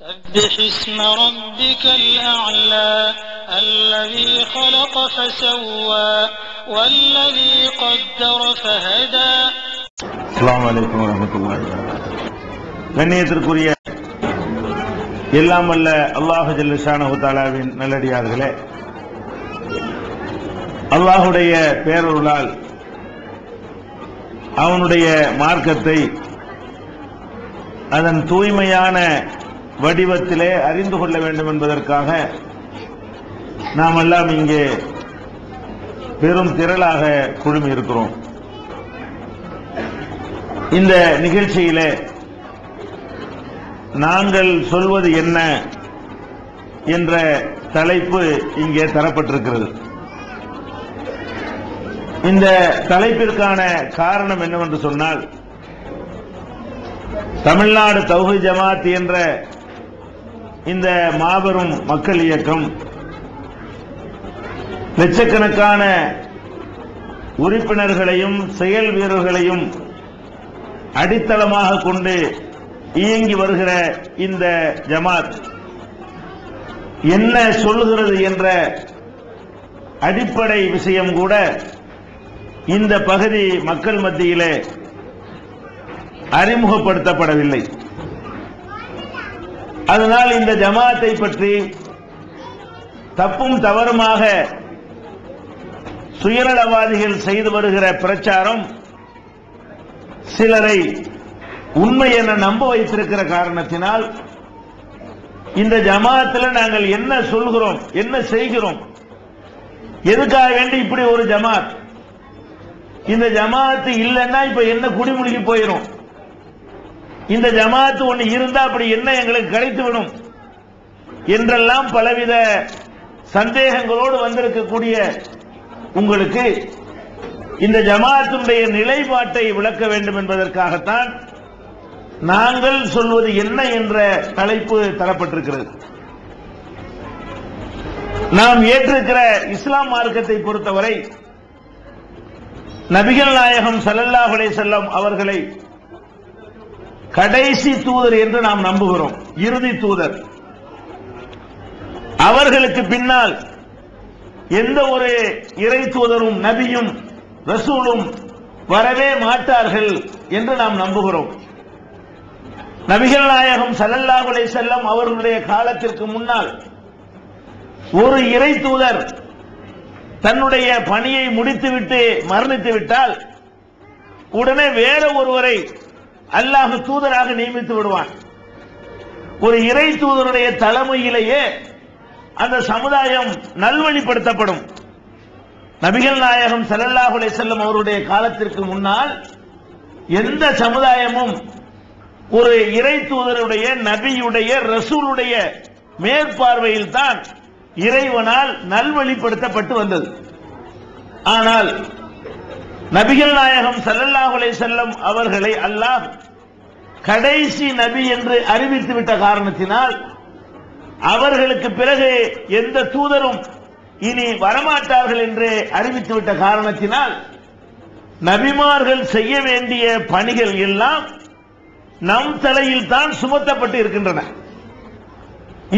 سبح اسم ربك الأعلى الذي خلق فسوى والذي قدر فهدى அஸ்ஸலாமு அலைக்கும் வரமத்துல்லாஹி கண்ணியத்திற்குரிய எல்லாம் வல்ல அல்லாஹு ஜல்லிஷானஹு தாலாவின் நல்லடியார்களே அல்லாஹுடைய பேரருளால் அவனுடைய மார்க்கத்தை அதன் தூய்மையான வடிவத்திலே அறிந்து கொள்ள வேண்டும் என்பதற்காக நாம் எல்லாம் இங்கே பெரும் திரளாக குழுமி இருக்கிறோம். இந்த நிகழ்ச்சியிலே நாங்கள் சொல்வது என்ன என்ற தலைப்பு இங்கே தரப்பட்டிருக்கிறது. இந்த தலைப்பிற்கான காரணம் என்னவென்று சொன்னால் தமிழ்நாடு தௌஹி ஜமாத் என்ற இந்த மாபெரும் மக்கள் இயக்கம் லட்சக்கணக்கான உறுப்பினர்களையும் செயல் வீரர்களையும் அடித்தளமாக கொண்டு இயங்கி வருகிற இந்த ஜமாத் என்ன சொல்லுகிறது என்ற அடிப்படை விஷயம் கூட இந்த பகுதி மக்கள் மத்தியிலே அறிமுகப்படுத்தப்படவில்லை. அதனால் இந்த ஜமாத்தை பற்றி தப்பும் தவறுமாக சுயநலவாதிகள் செய்து வருகிற பிரச்சாரம் சிலரை உண்மை என நம்ப வைத்திருக்கிற காரணத்தினால் இந்த ஜமாத்தில் நாங்கள் என்ன சொல்கிறோம் என்ன செய்கிறோம் எதுக்காக வேண்டி இப்படி ஒரு ஜமாத்? இந்த ஜமாத்து இல்லைன்னா இப்ப என்ன குடிமுழுகி போயிடும் இந்த ஜமாத்து ஒண்ணு இருந்தா அப்படி என்ன எங்களுக்கு கிடைத்து விடும்? என்றெல்லாம் பலவித சந்தேகங்களோடு வந்திருக்கக்கூடிய உங்களுக்கு இந்த ஜமாத்துடைய நிலைப்பாட்டை விளக்க வேண்டும் என்பதற்காகத்தான் நாங்கள் சொல்வது என்ன என்ற தலைப்பு தரப்பட்டிருக்கிறது. நாம் ஏற்றிருக்கிற இஸ்லாம் மார்க்கத்தை பொறுத்தவரை நபிகள் நாயகம் ஸல்லல்லாஹு செல்லம் அவர்களை கடைசி தூதர் என்று நாம் நம்புகிறோம். இறுதி தூதர். அவர்களுக்கு பின்னால் எந்த ஒரு இறை தூதரும் நபியும் ரசூலும் வரவே மாட்டார்கள் என்று நாம் நம்புகிறோம். நபிகள் நாயகம் ஸல்லல்லாஹு செல்லம் அவர்களுடைய காலத்திற்கு முன்னால் ஒரு இறை தூதர் தன்னுடைய பணியை முடித்துவிட்டு மரணித்து விட்டால் உடனே வேற ஒருவரை அல்லாஹ் தூதராக நியமித்து விடுவான். ஒரு இறை தூதருடைய தலைமையிலேயே அந்த சமுதாயம் நல்வழிப்படுத்தப்படும். நபிகள் நாயகம் செல்லல்லாஹுலே செல்லும் அவருடைய காலத்திற்கு முன்னால் எந்த சமுதாயமும் ஒரு இறை தூதருடைய நபியுடைய ரசூலுடைய மேற்பார்வையில் தான் இறைவனால் நல்வழிப்படுத்தப்பட்டு வந்தது. ஆனால் நபிகள் நாயகம் சல்லல்லாஹுலே செல்லம் அவர்களை அல்லாஹ் கடைசி நபி என்று அறிவித்து விட்ட காரணத்தினால் அவர்களுக்கு பிறகு எந்த தூதரும் இனி வரமாட்டார்கள் என்று அறிவித்து விட்ட காரணத்தினால் நபிமார்கள் செய்ய வேண்டிய பணிகள் எல்லாம் நம் தலையில் தான் சுமத்தப்பட்டு இருக்கின்றன.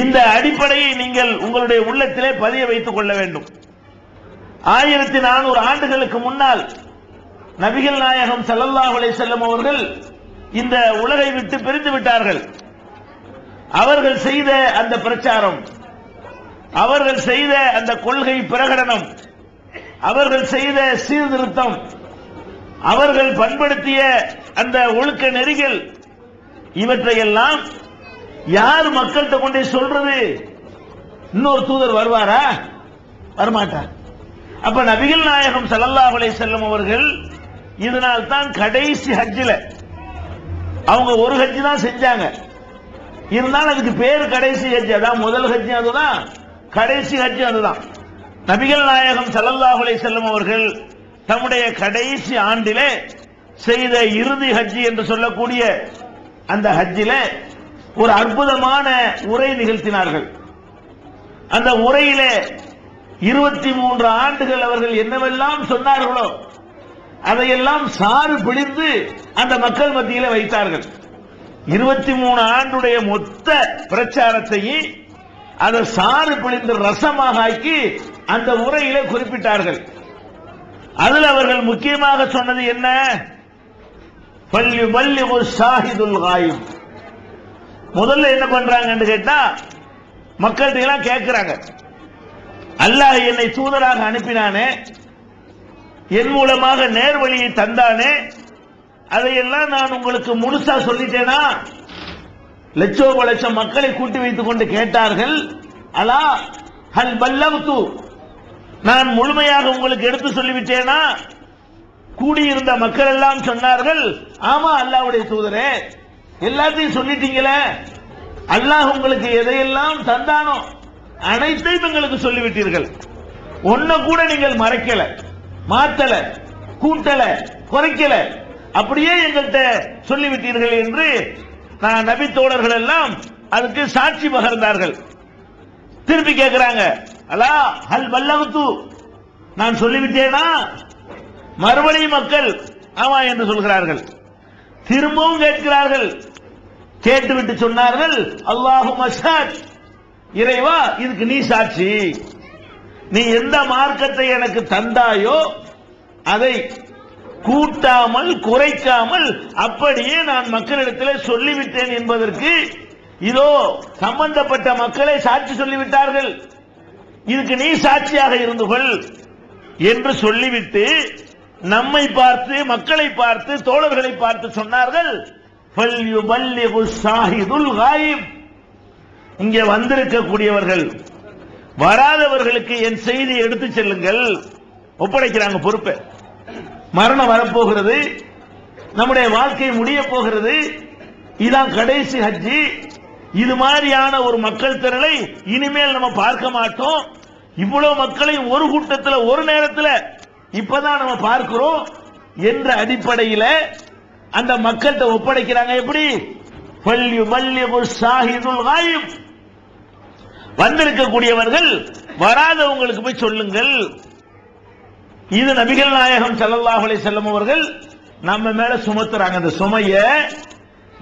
இந்த அடிப்படையை நீங்கள் உங்களுடைய உள்ளத்திலே பதிய வைத்துக் கொள்ள வேண்டும். ஆயிரத்தி நானூறு ஆண்டுகளுக்கு முன்னால் நபிகள் நாயகம் ஸல்லல்லாஹு அலைஹி அவர்கள் இந்த உலகை விட்டு பிரிந்து விட்டார்கள். அவர்கள் செய்த அந்த பிரச்சாரம் அவர்கள் செய்த அந்த கொள்கை பிரகடனம் அவர்கள் செய்த சீர்திருத்தம் அவர்கள் பண்படுத்திய அந்த ஒழுக்க நெறிகள் இவற்றையெல்லாம் யார் மக்கள்கிட்ட கொண்டே சொல்றது? இன்னொரு தூதர் வருவாரா? வரமாட்டார். அப்ப நபிகள் நாயகம் ஸல்லல்லாஹு அலைஹி அவர்கள் இதனால் தான் கடைசி ஹஜ்ஜில் அவங்க ஒரு ஹஜ் தான் செஞ்சாங்க. இருந்தாலும் அதுக்கு பேர் கடைசி ஹஜ் அதான் முதல் ஹஜ் அதுதான். கடைசி ஹஜ் அதுதான். நபிகள் நாயகம் சல்லல்லாஹுலே செல்லும் அவர்கள் தம்முடைய கடைசி ஆண்டிலே செய்த இறுதி ஹஜ் என்று சொல்லக்கூடிய அந்த ஹஜ்ஜிலே ஒரு அற்புதமான உரை நிகழ்த்தினார்கள். அந்த உரையிலே இருபத்தி மூன்று ஆண்டுகள் அவர்கள் என்னவெல்லாம் சொன்னார்களோ அதையெல்லாம் சாறு பிழிந்து அந்த மக்கள் மத்தியில வைத்தார்கள். இருபத்தி மூணு ஆண்டுடைய மொத்த பிரச்சாரத்தையும் அதை சாறு பிழிந்து ரசமாக ஆக்கி அந்த உரையில குறிப்பிட்டார்கள். அதில் அவர்கள் முக்கியமாக சொன்னது என்ன? பள்ளி பள்ளி ஒரு ஷாஹிதுல் காயும். முதல்ல என்ன பண்றாங்கன்னு கேட்டா மக்கள்கிட்ட எல்லாம் கேட்கிறாங்க. அல்லாஹ் என்னை தூதராக அனுப்பினானே என் மூலமாக நேர்வழியை தந்தானே? அதையெல்லாம் நான் உங்களுக்கு முழுசா சொல்லிட்டேனா? லட்சோ லட்சம் மக்களை கூட்டி வைத்துக் கொண்டு கேட்டார்கள். அலா ஹல் பல்லவத்து நான் முழுமையாக உங்களுக்கு எடுத்து சொல்லிவிட்டேனா? கூடியிருந்த மக்கள் எல்லாம் சொன்னார்கள் ஆமா அல்லாவுடைய தூதரே. எல்லாத்தையும் சொல்லிட்டீங்களே? அல்லாஹ் உங்களுக்கு எதையெல்லாம் தந்தானோ அனைத்தையும் எங்களுக்கு சொல்லிவிட்டீர்கள். ஒன்ன கூட நீங்கள் மறைக்கல. மாத்தல கூட்டல குறைக்கல. அப்படியே எங்கள்கிட்ட சொல்லிவிட்டீர்கள் என்று நான் நபி தோழர்கள் எல்லாம் அதுக்கு சாட்சி பகர்ந்தார்கள். திருப்பி கேட்கிறாங்க அலா ஹல் வல்லவத்து நான் சொல்லிவிட்டேனா? மறுபடியும் மக்கள் ஆமா என்று சொல்கிறார்கள். திரும்பவும் கேட்கிறார்கள். கேட்டுவிட்டு சொன்னார்கள் அல்லாஹு மஷாத் இறைவா இதுக்கு நீ சாட்சி. நீ எந்த மார்க்கத்தை எனக்கு தந்தாயோ அதை கூட்டாமல் குறைக்காமல் அப்படியே நான் மக்களிடத்தில் சொல்லிவிட்டேன் என்பதற்கு இதோ சம்பந்தப்பட்ட மக்களை சாட்சி சொல்லிவிட்டார்கள். இதுக்கு நீ சாட்சியாக இருந்து கொள் என்று சொல்லிவிட்டு நம்மை பார்த்து மக்களை பார்த்து தோழர்களை பார்த்து சொன்னார்கள். இங்கே வந்திருக்கக்கூடியவர்கள் வராதவர்களுக்கு என் செய்தி எடுத்து செல்லுங்கள். ஒப்படைக்கிறாங்க பொறுப்பை. மரணம் வரப்போகிறது. நம்முடைய வாழ்க்கை முடிய போகிறது. இதான் கடைசி ஹஜ்ஜி. இது மாதிரியான ஒரு மக்கள் திரளை இனிமேல் நம்ம பார்க்க மாட்டோம். இவ்வளவு மக்களை ஒரு கூட்டத்தில் ஒரு நேரத்தில் இப்பதான் நம்ம பார்க்கிறோம் என்ற அடிப்படையில் அந்த மக்கள்கிட்ட ஒப்படைக்கிறாங்க எப்படி? பள்ளி ஷாஹிதுல் காயிப்." வந்திருக்கக்கூடியவர்கள் வராதவங்களுக்கு போய் சொல்லுங்கள். இது நபிகள் நாயகம் ஸல்லல்லாஹு அலைஹி அவர்கள் நம்ம மேல சுமத்துறாங்க. அந்த சுமைய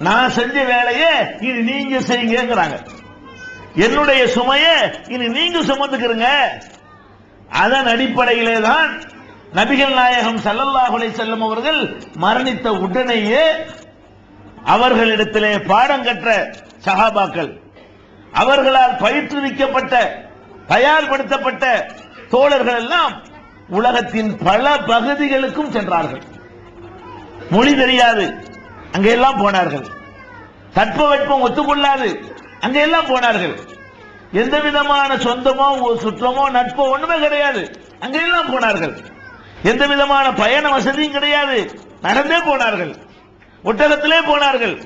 நான் செஞ்ச வேலையை இது நீங்க செய்யுங்கிறாங்க என்னுடைய சுமைய இனி நீங்க சுமந்துக்கிறங்க. அதன் அடிப்படையிலே தான் நபிகள் நாயகம் ஸல்லல்லாஹு அலைஹி அவர்கள் மரணித்த உடனேயே அவர்களிடத்திலே பாடம் கற்ற சஹாபாக்கள் அவர்களால் பயிற்றுவிக்கப்பட்ட தயார்படுத்தப்பட்ட தோழர்கள் எல்லாம் உலகத்தின் பல பகுதிகளுக்கும் சென்றார்கள். மொழி தெரியாது. அங்கெல்லாம் போனார்கள். தட்பவெட்பம் ஒத்துக்கொள்ளாது. அங்கெல்லாம் போனார்கள். எந்த விதமான சொந்தமோ சுற்றமோ நட்போ ஒண்ணுமே கிடையாது. அங்கெல்லாம் போனார்கள். எந்த விதமான பயண வசதியும் கிடையாது. நடந்தே போனார்கள். ஒட்டகத்திலே போனார்கள்.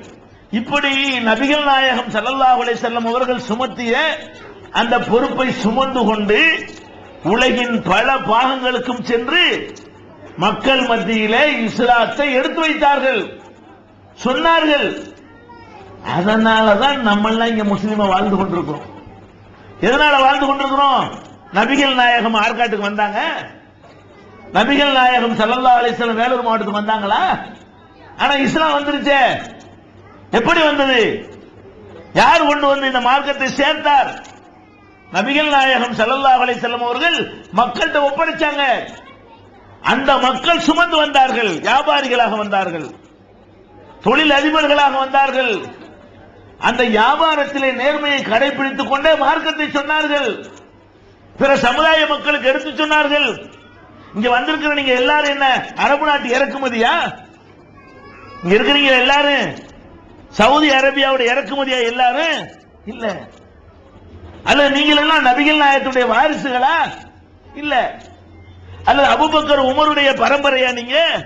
இப்படி நபிகள் நாயகம் ஸல்லல்லாஹு அலைஹி செல்லும் அவர்கள் சுமத்திய அந்த பொறுப்பை சுமந்து கொண்டு உலகின் பல பாகங்களுக்கும் சென்று மக்கள் மத்தியிலே இஸ்லாத்தை எடுத்து வைத்தார்கள். சொன்னார்கள். அதனாலதான் நம்ம எல்லாம் இங்க முஸ்லீமா வாழ்ந்து கொண்டிருக்கிறோம். எதனால வாழ்ந்து கொண்டிருக்கிறோம்? நபிகள் நாயகம் ஆற்காட்டுக்கு வந்தாங்க. நபிகள் நாயகம் சல்லல்லா அலிஸ்லாம் வேலூர் மாவட்டத்துக்கு வந்தாங்களா? ஆனா இஸ்லாம் வந்துருச்சே. எப்படி வந்தது? யார் கொண்டு வந்து இந்த மார்க்கத்தை சேர்த்தார்? நபிகள் நாயகம் ஸல்லல்லாஹு அலை வஸல்லம் அவர்கள் மக்கள்கிட்ட ஒப்படைச்சாங்க. அந்த மக்கள் சுமந்து வந்தார்கள் வியாபாரிகளாக வந்தார்கள் தொழில் அதிபர்களாக வந்தார்கள். அந்த வியாபாரத்திலே நேர்மையை கடைபிடித்துக் கொண்டே மார்க்கத்தை சொன்னார்கள். பிற சமுதாய மக்களுக்கு எடுத்து சொன்னார்கள். இங்க வந்திருக்கிற நீங்க எல்லாரும் என்ன? அரபு நாட்டு இறக்குமதியா? இங்க இருக்கிறீங்க எல்லாரும்? சவுதி அரேபியாவுடைய இறக்குமதியா எல்லாரும்? இல்ல. அல்லது நீங்கள் எல்லாம் நபிகள் நாயகத்துடைய வாரிசுகளா? இல்ல. அல்லது அபுபக்கர் உமருடைய பரம்பரையா நீங்க?